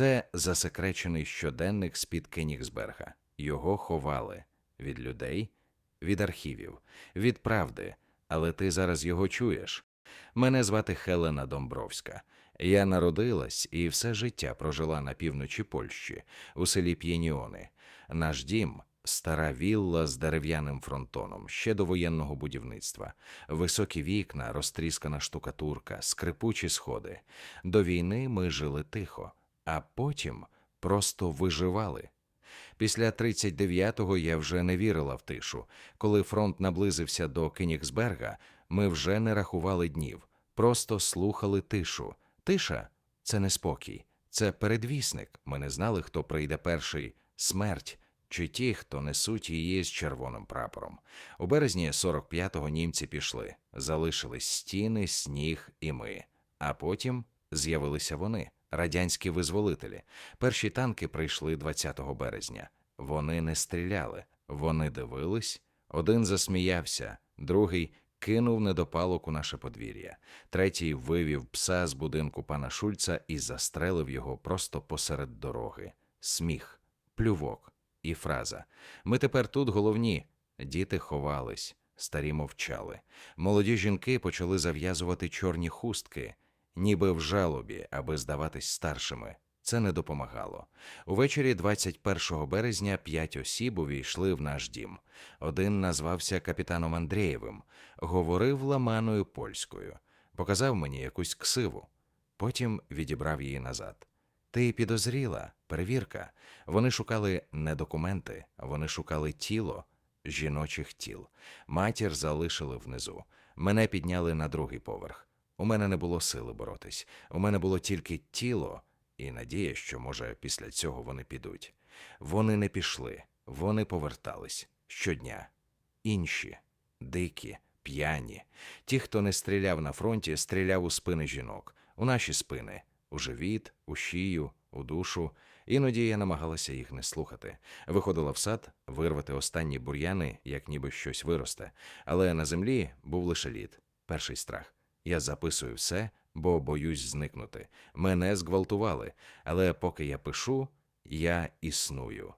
Це засекречений щоденник з-під Кенігсберга. Його ховали від людей, від архівів, від правди, але ти зараз його чуєш. Мене звати Хелена Домбровська. Я народилась і все життя прожила на півночі Польщі, у селі П'єніони. Наш дім стара вілла з дерев'яним фронтоном ще до воєнного будівництва, високі вікна, розтріскана штукатурка, скрипучі сходи. До війни ми жили тихо, а потім просто виживали. Після 39-го я вже не вірила в тишу. Коли фронт наблизився до Кенігсберга, ми вже не рахували днів, просто слухали тишу. Тиша це не спокій, це передвісник. Ми не знали, хто прийде перший смерть чи ті, хто несуть її з червоним прапором. У березні 45-го німці пішли, залишились стіни, сніг і ми. А потім з'явилися вони, радянські визволителі. Перші танки прийшли 20 березня. Вони не стріляли, вони дивились. Один засміявся, другий кинув недопалок у наше подвір'я, третій вивів пса з будинку пана Шульца і застрелив його просто посеред дороги. Сміх, плювок і фраза. Ми тепер тут головні. Діти ховались, старі мовчали. Молоді жінки почали зав'язувати чорні хустки, ніби в жалобі, аби здаватись старшими. Це не допомагало. Увечері 21 березня п'ять осіб увійшли в наш дім. Один назвався капітаном Андрієвим, говорив ламаною польською, показав мені якусь ксиву. Потім відібрав її назад. Ти підозріла, перевірка. Вони шукали не документи, вони шукали тіло жіночих тіл. Матір залишили внизу. Мене підняли на другий поверх. У мене не було сили боротись. У мене було тільки тіло і надія, що, може, після цього вони підуть. Вони не пішли, вони повертались щодня. Інші, дикі, п'яні. Ті, хто не стріляв на фронті, стріляв у спини жінок, у наші спини, у живіт, у шию, у душу. Іноді я намагалася їх не слухати. Виходила в сад вирвати останні бур'яни, як ніби щось виросте. Але на землі був лише лід, перший страх. Я записую все, бо боюсь зникнути. Мене зґвалтували, але поки я пишу, я існую.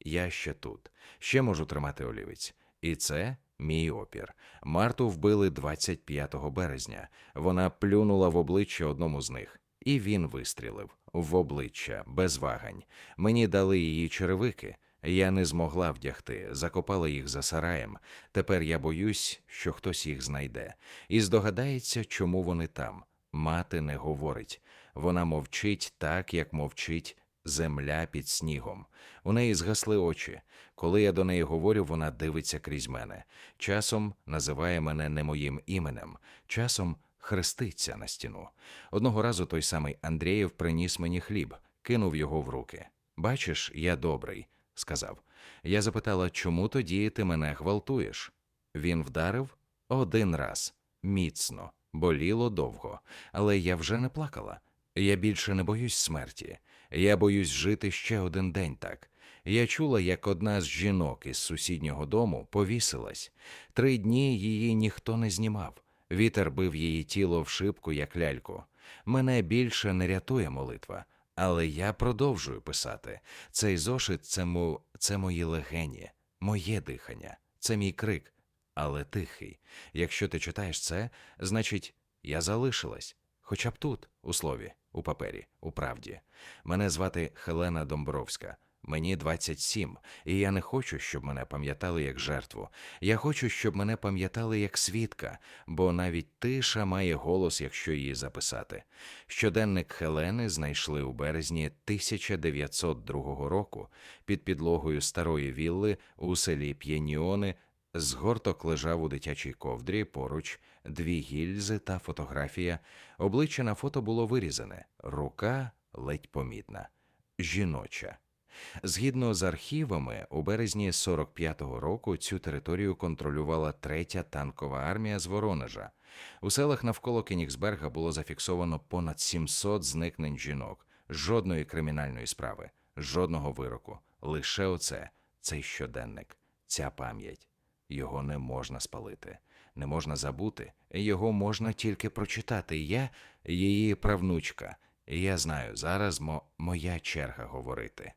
Я ще тут, ще можу тримати олівець. І це мій опір. Марту вбили 25 березня. Вона плюнула в обличчя одному з них, і він вистрілив в обличчя без вагань. Мені дали її черевики. Я не змогла вдягти, закопала їх за сараєм. Тепер я боюсь, що хтось їх знайде, і здогадається, чому вони там. Мати не говорить. Вона мовчить так, як мовчить земля під снігом. У неї згасли очі. Коли я до неї говорю, вона дивиться крізь мене. Часом називає мене не моїм іменем, часом хреститься на стіну. Одного разу той самий Андрієв приніс мені хліб, кинув його в руки. Бачиш, я добрий, сказав. Я запитала, чому тоді ти мене гвалтуєш? Він вдарив один раз, міцно, боліло довго, але я вже не плакала. Я більше не боюсь смерті. Я боюсь жити ще один день так. Я чула, як одна з жінок із сусіднього дому повісилась. Три дні її ніхто не знімав. Вітер бив її тіло в шибку, як ляльку. Мене більше не рятує молитва, але я продовжую писати. Цей зошит це, мо... це мої легені, моє дихання, це мій крик, але тихий. Якщо ти читаєш це, значить, я залишилась, хоча б тут, у слові, у папері, у правді. Мене звати Хелена Домбровська. Мені 27, і я не хочу, щоб мене пам'ятали як жертву. Я хочу, щоб мене пам'ятали як свідка, бо навіть тиша має голос, якщо її записати. Щоденник Хелени знайшли у березні 1902 року під підлогою старої вілли у селі П'єніони. Згорток лежав у дитячій ковдрі поруч дві гільзи та фотографія. Обличчя на фото було вирізане, рука ледь помітна, жіноча. Згідно з архівами, у березні 45-го року цю територію контролювала третя танкова армія з Воронежа. У селах навколо Кенігсберга було зафіксовано понад 700 зникнень жінок, жодної кримінальної справи, жодного вироку. Лише оце, цей щоденник, ця пам'ять. Його не можна спалити, не можна забути, його можна тільки прочитати. Я її правнучка, Я знаю, зараз мо моя черга говорити.